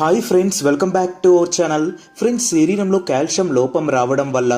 Hi friends welcome back to our channel friends శరీరంలో calcium లోపం రావడం వల్ల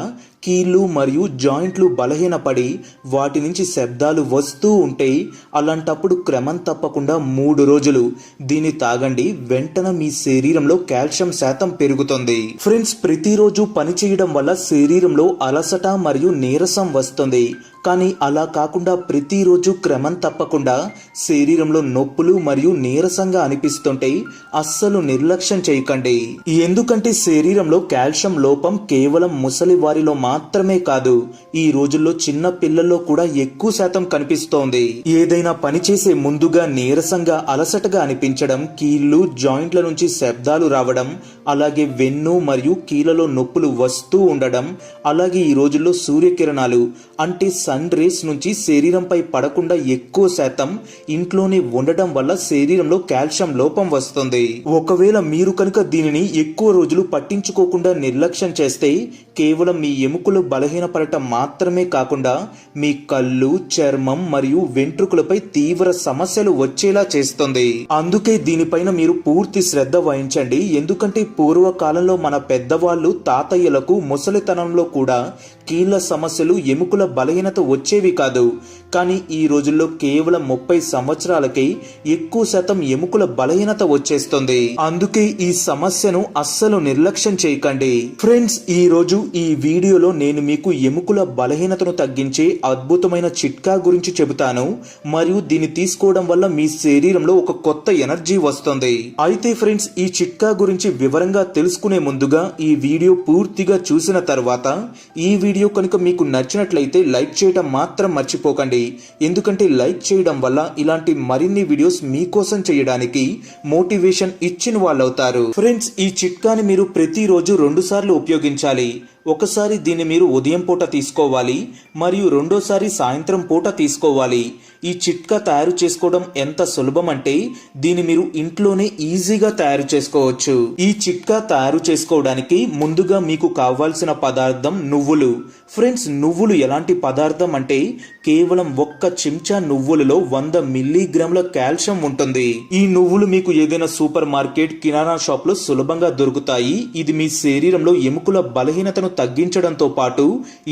కీళ్ళు మరియు జాయింట్లు బలహీనపడి వాటి నుంచి శబ్దాలు వస్తూ ఉంటాయి. అలాంటప్పుడు క్రమం తప్పకుండా మూడు రోజులు దీన్ని తాగండి. వెంటనే మీ శరీరంలో కాల్షియం శాతం పెరుగుతుంది. ఫ్రెండ్స్ ప్రతిరోజు పని చేయడం వల్ల శరీరంలో అలసట మరియు నీరసం వస్తుంది. కానీ అలా కాకుండా ప్రతిరోజు క్రమం తప్పకుండా శరీరంలో నొప్పులు మరియు నీరసంగా అనిపిస్తుంటే అస్సలు నిర్లక్ష్యం చేయకండి. ఎందుకంటే శరీరంలో కాల్షియం లోపం కేవలం ముసలి వారిలో మాత్రమే కాదు ఈ రోజుల్లో చిన్న పిల్లల్లో కూడా ఎక్కువ శాతం కనిపిస్తోంది. ఏదైనా పని చేసే ముందుగా నీరసంగా అలసటగా అనిపించడం కీళ్ళు జాయింట్ల నుంచి శబ్దాలు రావడం అలాగే వెన్ను మరియు కీళ్ళలో నొప్పులు వస్తూ ఉండడం అలాగే ఈ రోజుల్లో సూర్యకిరణాలు అంటే సన్ రేస్ నుంచి శరీరంపై పడకుండా ఎక్కువ శాతం ఇంట్లోనే ఉండడం వల్ల శరీరంలో కాల్షియం లోపం వస్తుంది. ఒకవేళ మీరు కనుక దీనిని ఎక్కువ రోజులు పట్టించుకోకుండా నిర్లక్ష్యం చేస్తే కేవలం మీ ఎముకలు బలహీనపడటం మాత్రమే కాకుండా మీ కళ్ళు చర్మం మరియు వెంట్రుకలపై తీవ్ర సమస్యలు వచ్చేలా చేస్తుంది. అందుకే దీనిపైన మీరు పూర్తి శ్రద్ధ వహించండి. ఎందుకంటే పూర్వకాలంలో మన పెద్దవాళ్ళు తాతయ్యలకు ముసలితనంలో కూడా కీళ్ళ సమస్యలు ఎముకల బలహీనత వచ్చేవి కాదు. కానీ ఈ రోజుల్లో కేవలం ముప్పై సంవత్సరాలకి ఎక్కువ శాతం ఎముకల బలహీనత వచ్చేస్తుంది. అందుకే ఈ సమస్యను అస్సలు నిర్లక్ష్యం చేయకండి. ఫ్రెండ్స్ ఈ రోజు ఈ వీడియోలో నేను మీకు ఎముకల బలహీనతను తగ్గించే అద్భుతమైన చిట్కా గురించి చెబుతాను. మరియు దీన్ని తీసుకోవడం వల్ల మీ శరీరంలో ఒక కొత్త ఎనర్జీ వస్తుంది. అయితే ఫ్రెండ్స్ ఈ చిట్కా గురించి వివరంగా తెలుసుకునే ముందుగా ఈ వీడియో పూర్తిగా చూసిన తర్వాత ఈ వీడియో వీడియో కనుక మీకు నచ్చినట్లయితే లైక్ చేయడం మాత్రం మర్చిపోకండి. ఎందుకంటే లైక్ చేయడం వల్ల ఇలాంటి మరిన్ని వీడియోస్ మీకోసం చేయడానికి మోటివేషన్ ఇచ్చిన వాళ్ళు అవుతారు ఫ్రెండ్స్ ఈ చిట్కాని మీరు ప్రతిరోజు రెండు సార్లు ఉపయోగించాలి. ఒకసారి దీన్ని మీరు ఉదయం పూట తీసుకోవాలి మరియు రెండోసారి సాయంత్రం పూట తీసుకోవాలి. ఈ చిట్కా తయారు చేసుకోవడం ఎంత సులభం అంటే దీన్ని మీరు ఇంట్లోనే ఈజీగా తయారు చేసుకోవచ్చు. ఈ చిట్కా తయారు చేసుకోవడానికి ముందుగా మీకు కావాల్సిన పదార్థం నువ్వులు. ఫ్రెండ్స్ నువ్వులు ఎలాంటి పదార్థం అంటే కేవలం ఒక్క చెంచా నువ్వులలో వంద మిల్లీగ్రాముల కాల్షియం ఉంటుంది. ఈ నువ్వులు మీకు ఏదైనా సూపర్ మార్కెట్ కిరాణా షాప్లో సులభంగా దొరుకుతాయి. ఇది మీ శరీరంలో ఎముకల బలహీనతను తగ్గించడంతో పాటు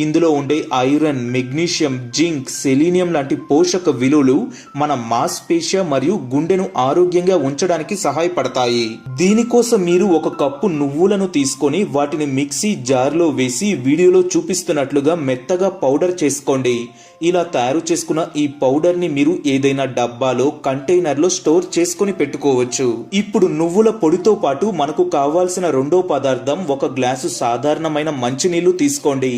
ఇందులో ఉండే ఐరన్ మెగ్నీషియం జింక్ సెలీనియం లాంటి పోషక విలువలు మన మాస్పేషియా మరియు గుండెను ఆరోగ్యంగా ఉంచడానికి సహాయపడతాయి. దీనికోసం మీరు ఒక కప్పు నువ్వులను తీసుకొని వాటిని మిక్సీ జార్లో వేసి వీడియోలో చూపిస్తున్నట్లుగా మెత్తగా పౌడర్ చేసుకోండి. ఇలా తయారు చేసుకున్న ఈ పౌడర్ని మీరు ఏదైనా డబ్బాలో కంటైనర్లో స్టోర్ చేసుకుని పెట్టుకోవచ్చు. ఇప్పుడు నువ్వుల పొడితో పాటు మనకు కావాల్సిన రెండో పదార్థం ఒక గ్లాసు సాధారణమైన మంచినీళ్ళు తీసుకోండి.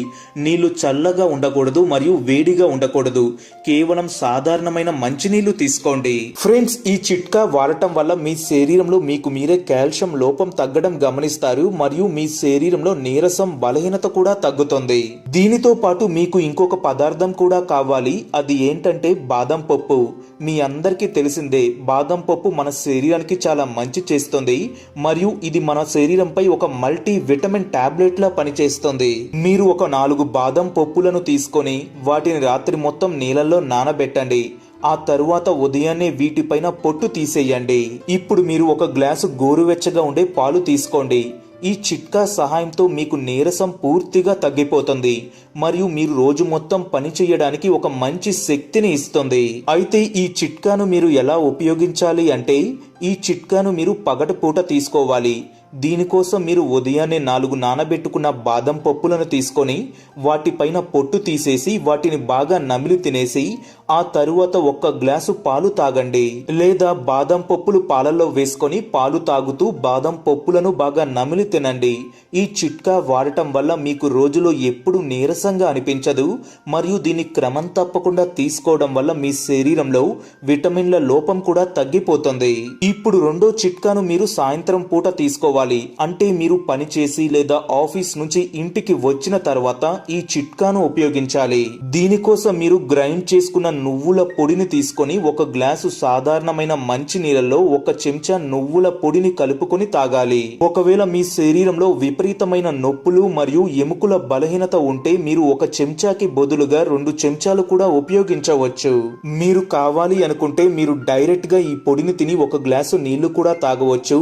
నీళ్ళు చల్లగా ఉండకూడదు మరియు వేడిగా ఉండకూడదు. కేవలం సాధారణమైన మంచినీళ్ళు తీసుకోండి. ఫ్రెండ్స్ ఈ చిట్కా వాడటం వల్ల మీ శరీరంలో మీకు మీరే కాల్షియం లోపం తగ్గడం గమనిస్తారు మరియు మీ శరీరంలో నీరసం బలహీనత కూడా తగ్గుతుంది. దీనితో పాటు మీకు ఇంకొక పదార్థం కూడా కావాలి. అది ఏంటంటే బాదం పప్పు. మీ అందరికీ తెలిసిందే బాదం పప్పు మన శరీరానికి చాలా మంచి చేస్తుంది. మరియు ఇది మన శరీరంపై ఒక మల్టీ విటమిన్ టాబ్లెట్ లా పనిచేస్తుంది. మీరు ఒక నాలుగు బాదం పప్పులను తీసుకొని వాటిని రాత్రి మొత్తం నీళ్ళల్లో నానబెట్టండి. ఆ తరువాత ఉదయాన్నే వీటిపైన పొట్టు తీసేయండి. ఇప్పుడు మీరు ఒక గ్లాసు గోరువెచ్చగా ఉండే పాలు తీసుకోండి. ఈ చిట్కా సహాయంతో మీకు నీరసం పూర్తిగా తగ్గిపోతుంది. మరియు మీరు రోజు మొత్తం పని చేయడానికి ఒక మంచి శక్తిని ఇస్తుంది. అయితే ఈ చిట్కాను మీరు ఎలా ఉపయోగించాలి అంటే ఈ చిట్కాను మీరు పగటిపూట తీసుకోవాలి. దీనికోసం మీరు ఉదయాన్నే నాలుగు నానబెట్టుకున్న బాదం పప్పులను తీసుకొని వాటిపైన పొట్టు తీసేసి వాటిని బాగా నమిలి తినేసి ఆ తరువాత ఒక్క గ్లాసు పాలు తాగండి. లేదా బాదం పప్పులు పాలల్లో వేసుకొని పాలు తాగుతూ బాదం పప్పులను బాగా నమిలి తినండి. ఈ చిట్కా వాడటం వల్ల మీకు రోజులో ఎప్పుడు నీరసంగా అనిపించదు మరియు దీన్ని క్రమం తప్పకుండా తీసుకోవడం వల్ల మీ శరీరంలో విటమిన్ల లోపం కూడా తగ్గిపోతుంది. ఇప్పుడు రెండో చిట్కాను మీరు సాయంత్రం పూట తీసుకోవాలి. అంటే మీరు పని చేసి లేదా ఆఫీస్ నుంచి ఇంటికి వచ్చిన తర్వాత ఈ చిట్కాను ఉపయోగించాలి. దీనికోసం మీరు గ్రైండ్ చేసుకున్న నువ్వుల పొడిని తీసుకొని ఒక గ్లాసు సాధారణమైన మంచి నీళ్ళలో ఒక చెంచా నువ్వుల పొడిని కలుపుకొని తాగాలి. ఒకవేళ మీ శరీరంలో విపరీతమైన నొప్పులు మరియు ఎముకల బలహీనత ఉంటే మీరు ఒక చెంచాకి బదులుగా రెండు చెంచాలు కూడా ఉపయోగించవచ్చు. మీరు కావాలి అనుకుంటే మీరు డైరెక్ట్గా ఈ పొడిని తిని ఒక గ్లాసు నీళ్ళు కూడా తాగవచ్చు.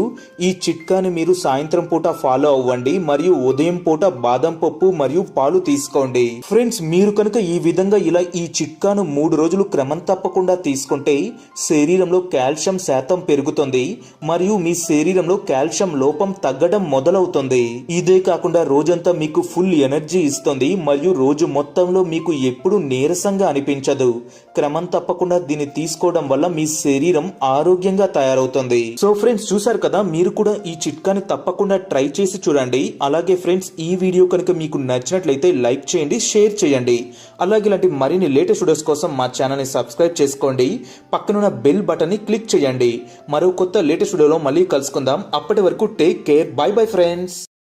ఈ చిట్కాని మీరు సాయంత్రం పూట ఫాలో అవ్వండి మరియు ఉదయం పూట బాదం పప్పు మరియు పాలు తీసుకోండి. ఫ్రెండ్స్ మీరు కనుక ఈ విధంగా ఇలా ఈ చిట్కాను మూడు రోజులు క్రమం తప్పకుండా తీసుకుంటే శరీరంలో కాల్షియం శాతం పెరుగుతుంది మరియు మీ శరీరంలో కాల్షియం లోపం తగ్గడం మొదలవుతుంది. ఇదే కాకుండా రోజంతా మీకు ఫుల్ ఎనర్జీ ఇస్తుంది మరియు రోజు మొత్తంలో మీకు ఎప్పుడు నీరసంగా అనిపించదు. క్రమం తప్పకుండా దీన్ని తీసుకోవడం వల్ల మీ శరీరం ఆరోగ్యంగా తయారవుతుంది. సో ఫ్రెండ్స్ చూసారు కదా? మీరు కూడా ఈ చిట్కాని తప్పకుండా ట్రై చేసి చూడండి. అలాగే ఫ్రెండ్స్ ఈ వీడియో కనుక మీకు నచ్చినట్లయితే లైక్ చేయండి షేర్ చేయండి. అలాగే ఇలాంటి మరిన్ని లేటెస్ట్ వీడియోస్ కోసం మా ఛానల్ని సబ్స్క్రైబ్ చేసుకోండి. పక్కనున్న బెల్ బటన్ని క్లిక్ చేయండి. మరో కొత్త లేటెస్ట్ వీడియోలో మళ్ళీ కలుసుకుందాం. అప్పటి వరకు take care. Bye bye friends.